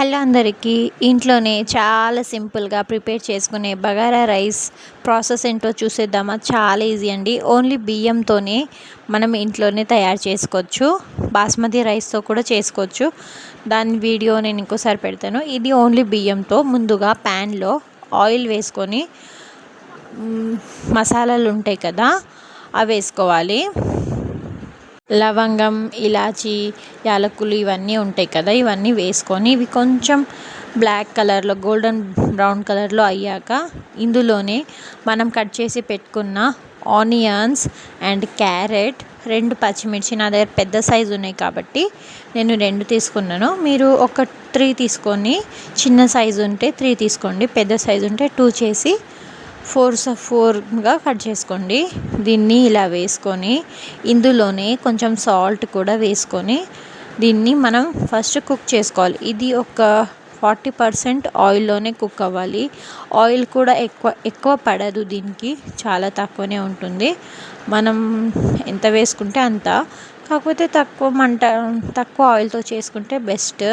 Hello అందరికీ. ఇంట్లోనే చాలా సింపుల్గా ప్రిపేర్ చేసుకునే బగారా రైస్ ప్రాసెస్ ఏంటో చూసేద్దామా? చాలా ఈజీ అండి. ఓన్లీ బియ్యంతోనే మనం ఇంట్లోనే తయారు చేసుకోవచ్చు. బాస్మతి రైస్తో కూడా చేసుకోవచ్చు. దాని వీడియో నేను ఇంకోసారి పెడతాను. ఇది ఓన్లీ బియ్యంతో ముందుగా ప్యాన్లో ఆయిల్ వేసుకొని మసాలాలు ఉంటాయి కదా అవి వేసుకోవాలి. లవంగం ఇలాచి యాలకులు ఇవన్నీ ఉంటాయి కదా ఇవన్నీ వేసుకొని ఇవి కొంచెం బ్లాక్ కలర్లో గోల్డెన్ బ్రౌన్ కలర్లో అయ్యాక ఇందులోనే మనం కట్ చేసి పెట్టుకున్న ఆనియన్స్ అండ్ క్యారెట్ రెండు పచ్చిమిర్చి నా దగ్గర పెద్ద సైజు ఉన్నాయి కాబట్టి నేను రెండు తీసుకున్నాను. మీరు ఒక త్రీ తీసుకొని చిన్న సైజు ఉంటే త్రీ తీసుకోండి పెద్ద సైజు ఉంటే టూ చేసి ఫోర్స్ ఫోర్గా కట్ చేసుకోండి. దీన్ని ఇలా వేసుకొని ఇందులోనే కొంచెం సాల్ట్ కూడా వేసుకొని దీన్ని మనం ఫస్ట్ కుక్ చేసుకోవాలి. ఇది ఒక ఫార్టీ పర్సెంట్ ఆయిల్లోనే కుక్ అవ్వాలి. ఆయిల్ కూడా ఎక్కువ ఎక్కువ పడదు దీనికి. చాలా తక్కువనే ఉంటుంది. మనం ఎంత వేసుకుంటే అంత. కాకపోతే తక్కువ మంట తక్కువ ఆయిల్తో చేసుకుంటే బెస్ట్.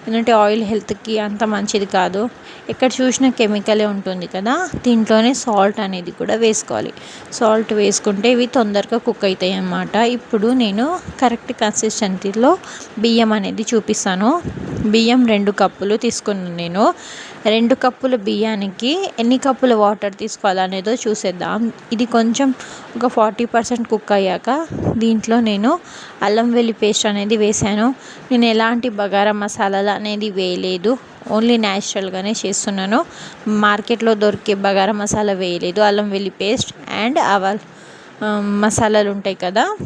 ఎందుకంటే ఆయిల్ హెల్త్కి అంత మంచిది కాదు. ఎక్కడ చూసినా కెమికలే ఉంటుంది కదా. దీంట్లోనే సాల్ట్ అనేది కూడా వేసుకోవాలి. సాల్ట్ వేసుకుంటే ఇవి తొందరగా కుక్ అవుతాయి అన్నమాట. ఇప్పుడు నేను కరెక్ట్ కన్సిస్టెన్సీలో బియ్యం అనేది చూపిస్తాను. బియ్యం రెండు కప్పులు తీసుకున్నాను నేను. రెండు కప్పుల బియ్యానికి ఎన్ని కప్పుల వాటర్ తీసుకోవాలనేదో చూసేద్దాం. ఇది కొంచెం ఒక ఫార్టీ పర్సెంట్ కుక్ అయ్యాక దీంట్లో నేను అల్లం వెల్లి పేస్ట్ అనేది వేసాను నేను ఎలాంటి బగారా మసాలాలు అనేది వేయలేదు. ఓన్లీ న్యాచురల్గానే చేస్తున్నాను. మార్కెట్లో దొరికే బగారా మసాలా వేయలేదు. అల్లం వెల్లి పేస్ట్ అండ్ అవల్ మసాలాలు ఉంటాయి కదా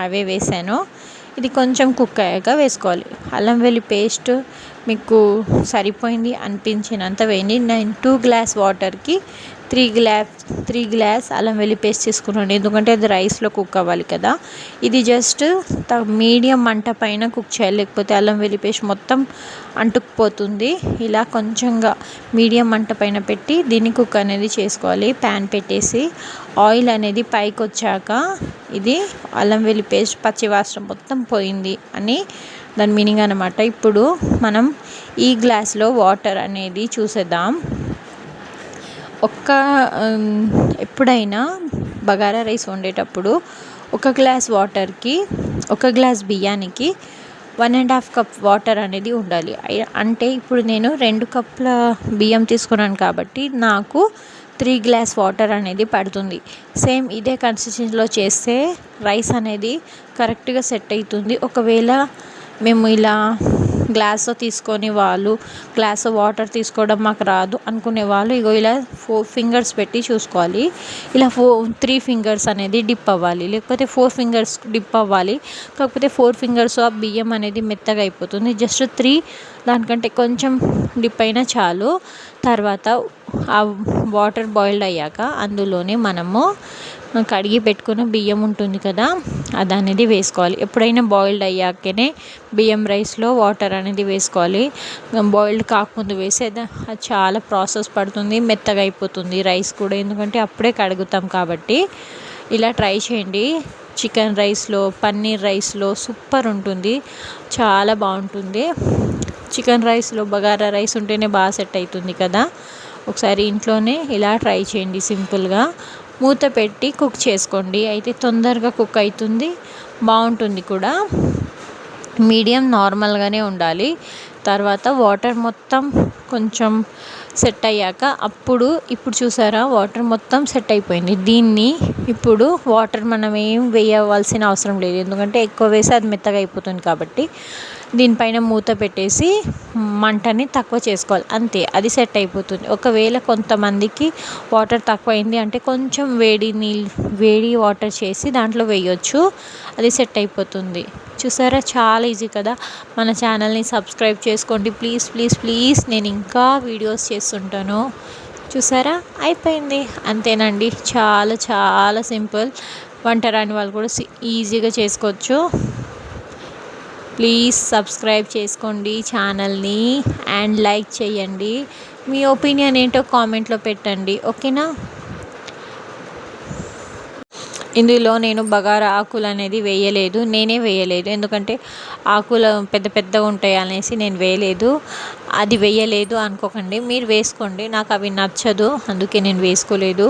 అవే వేసాను ఇది కొంచెం కుక్ అయ్యాక వేసుకోవాలి. అల్లం వెల్లి పేస్ట్ మీకు సరిపోయింది అనిపించినంత వేయండి. నేను టూ గ్లాస్ వాటర్కి త్రీ గ్లాస్ త్రీ గ్లాస్ అల్లం వెల్లి పేస్ట్ తీసుకున్నాను ఎందుకంటే అది రైస్లో కుక్ అవ్వాలి కదా. ఇది జస్ట్ మీడియం మంట పైన కుక్ చేయాలి. లేకపోతే అల్లం వెల్లి పేస్ట్ మొత్తం అంటుకుపోతుంది. ఇలా కొంచెంగా మీడియం మంట పైన పెట్టి దీన్ని కుక్ అనేది చేసుకోవాలి. ప్యాన్ పెట్టేసి ఆయిల్ అనేది పైకి వచ్చాక ఇది అల్లం వెల్లి పేస్ట్ పచ్చి వాసన మొత్తం పోయింది అని దాని మీనింగ్ అనమాట ఇప్పుడు మనం ఈ గ్లాస్లో వాటర్ అనేది చూసేద్దాం. ఒక్క ఎప్పుడైనా బగారా రైస్ వండేటప్పుడు ఒక గ్లాస్ వాటర్కి ఒక గ్లాస్ బియ్యానికి one and half cup water అనేది ఉండాలి. అంటే ఇప్పుడు నేను రెండు కప్పుల బియ్యం తీసుకున్నాను కాబట్టి నాకు త్రీ గ్లాస్ వాటర్ అనేది పడుతుంది. సేమ్ ఇదే కన్సిస్టెన్సీలో చేస్తే రైస్ అనేది కరెక్ట్గా సెట్ అవుతుంది. ఒకవేళ మేము ఇలా గ్లాస్ తీసుకొని వాళ్ళు గ్లాస్ వాటర్ తీసుకోవడం మాకు రాదు అనుకునే వాళ్ళు ఇగో ఇలా ఫోర్ ఫింగర్స్ పెట్టి చూసుకోవాలి. ఇలా ఫో త్రీ ఫింగర్స్ అనేది డిప్ అవ్వాలి. లేకపోతే ఫోర్ ఫింగర్స్ డిప్ అవ్వాలి. కాకపోతే ఫోర్ ఫింగర్స్ ఆ బియ్యం అనేది మెత్తగా అయిపోతుంది. జస్ట్ త్రీ దానికంటే కొంచెం డిప్ అయినా చాలు. తర్వాత ఆ వాటర్ బాయిల్డ్ అయ్యాక అందులోనే మనము కడిగి పెట్టుకున్న బియ్యం ఉంటుంది కదా అది అనేది వేసుకోవాలి. ఎప్పుడైనా బాయిల్డ్ అయ్యాకనే బియ్యం రైస్లో వాటర్ అనేది వేసుకోవాలి. బాయిల్డ్ కాకముందు వేసేది అది చాలా ప్రాసెస్ పడుతుంది మెత్తగా అయిపోతుంది రైస్ కూడా. ఎందుకంటే అప్పుడే కడుగుతాం కాబట్టి. ఇలా ట్రై చేయండి. చికెన్ రైస్లో పన్నీర్ రైస్లో సూపర్ ఉంటుంది. చాలా బాగుంటుంది. చికెన్ రైస్లో బగారా రైస్ ఉంటేనే బాగా సెట్ అవుతుంది కదా. ఒకసారి ఇంట్లోనే ఇలా ట్రై చేయండి సింపుల్గా. మూత పెట్టి కుక్ చేసుకోండి. అయితే తొందరగా కుక్ అవుతుంది. బాగుంటుంది కూడా. మీడియం నార్మల్గానే ఉండాలి. తర్వాత వాటర్ మొత్తం కొంచెం సెట్ అయ్యాక అప్పుడు ఇప్పుడు చూసారా? వాటర్ మొత్తం సెట్ అయిపోయింది. దీన్ని ఇప్పుడు వాటర్ మనం ఏం వేయవలసిన అవసరం లేదు. ఎందుకంటే ఎక్కువ వేసి అది మెత్తగా అయిపోతుంది కాబట్టి. దీనిపైన మూత పెట్టేసి మంటని తక్కువ చేసుకోవాలి. అంతే అది సెట్ అయిపోతుంది. ఒకవేళ కొంతమందికి వాటర్ తక్కువ అయింది అంటే కొంచెం వేడి నీళ్ళు వేడి వాటర్ చేసి దాంట్లో వేయొచ్చు. అది సెట్ అయిపోతుంది. చూసారా? చాలా ఈజీ కదా? మన ఛానల్ని సబ్స్క్రైబ్ చేసుకోండి. Please please please. నేను ఇంకా వీడియోస్ చేస్తుంటాను. చూసారా? అయిపోయింది. అంతేనండి. చాలా చాలా సింపుల్. వంట రాని వాళ్ళు కూడా ఈజీగా చేసుకోవచ్చు. ప్లీజ్ సబ్స్క్రైబ్ చేసుకోండి ఛానల్ని అండ్ లైక్ చేయండి. మీ ఒపీనియన్ ఏంటో కామెంట్లో పెట్టండి. ఓకేనా ఇందులో నేను బగారా ఆకులు అనేది వేయలేదు నేనే వేయలేదు. ఎందుకంటే ఆకులు పెద్ద పెద్దగా ఉంటాయి అనేసి నేను వేయలేదు. అది వేయలేదు అనుకోకండి మీరు వేసుకోండి. నాకు అవి నచ్చదు అందుకే నేను వేసుకోలేదు.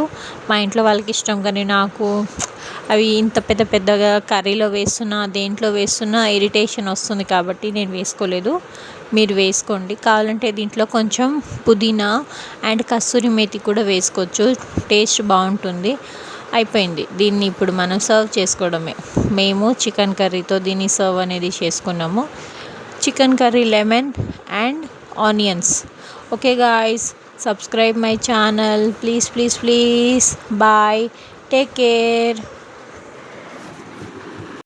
మా ఇంట్లో వాళ్ళకి ఇష్టం కానీ నాకు అవి ఇంత పెద్ద పెద్దగా కర్రీలో వేస్తున్నా దేంట్లో వేస్తున్నా ఇరిటేషన్ వస్తుంది కాబట్టి నేను వేసుకోలేదు. మీరు వేసుకోండి. కావాలంటే దీంట్లో కొంచెం పుదీనా అండ్ కస్తూరి మేతి కూడా వేసుకోవచ్చు. టేస్ట్ బాగుంటుంది. అయిపోయింది. దీన్ని ఇప్పుడు మనం సర్వ్ చేసుకోవడమే. మేము చికెన్ కర్రీతో దీన్ని సర్వ్ అనేది చేసుకున్నాము. Chicken curry lemon and onions. Okay guys subscribe my channel. Please please please. Bye. Take care.